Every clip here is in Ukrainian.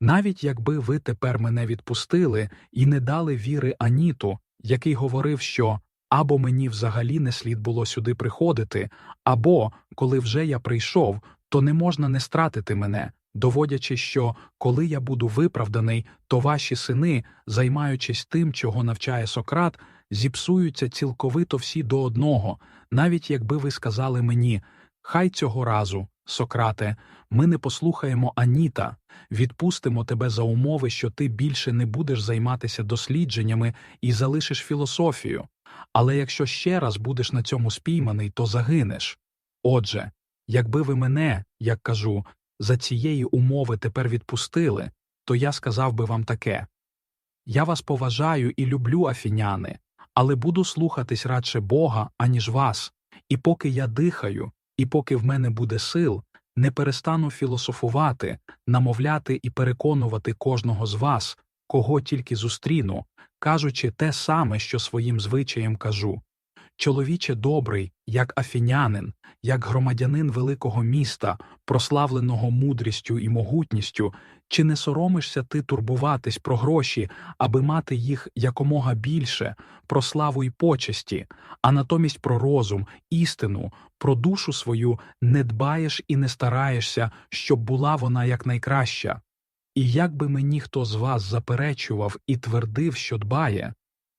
Навіть якби ви тепер мене відпустили і не дали віри Аніту, який говорив, що або мені взагалі не слід було сюди приходити, або, коли вже я прийшов, то не можна не стратити мене, доводячи, що коли я буду виправданий, то ваші сини, займаючись тим, чого навчає Сократ, зіпсуються цілковито всі до одного, навіть якби ви сказали мені Хай цього разу, Сократе, ми не послухаємо Аніта, відпустимо тебе за умови, що ти більше не будеш займатися дослідженнями і залишиш філософію. Але якщо ще раз будеш на цьому спійманий, то загинеш. Отже, якби ви мене, як кажу, за цієї умови тепер відпустили, то я сказав би вам таке Я вас поважаю і люблю, афіняни, але буду слухатись радше Бога, аніж вас, і поки я дихаю, і поки в мене буде сил, не перестану філософувати, намовляти і переконувати кожного з вас, кого тільки зустріну, кажучи те саме, що своїм звичаєм кажу. Чоловіче добрий, як афінянин, як громадянин великого міста, прославленого мудрістю і могутністю, чи не соромишся ти турбуватись про гроші, аби мати їх якомога більше, про славу й почесті, а натомість про розум, істину, про душу свою не дбаєш і не стараєшся, щоб була вона якнайкраща. І як би мені хто з вас заперечував і твердив, що дбає,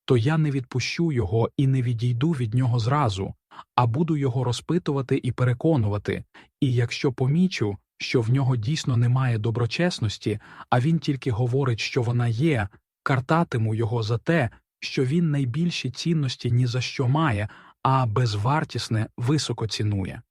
то я не відпущу його і не відійду від нього зразу, а буду його розпитувати і переконувати, і якщо помічу, що в нього дійсно немає доброчесності, а він тільки говорить, що вона є, картатиму його за те, що він найбільші цінності ні за що має, а безвартісне високо цінує.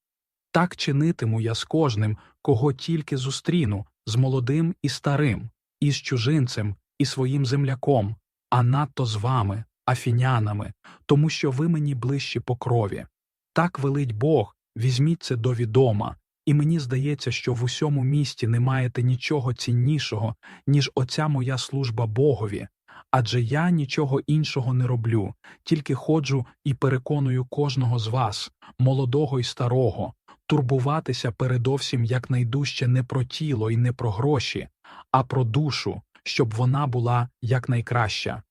Так чинитиму я з кожним, кого тільки зустріну, з молодим і старим, і з чужинцем, і своїм земляком, а надто з вами, афінянами, тому що ви мені ближчі по крові. Так велить Бог, візьміть це до відома, і мені здається, що в усьому місті не маєте нічого ціннішого, ніж оця моя служба Богові, адже я нічого іншого не роблю, тільки ходжу і переконую кожного з вас, молодого і старого, турбуватися передовсім якнайдужче не про тіло і не про гроші, а про душу, щоб вона була якнайкраща.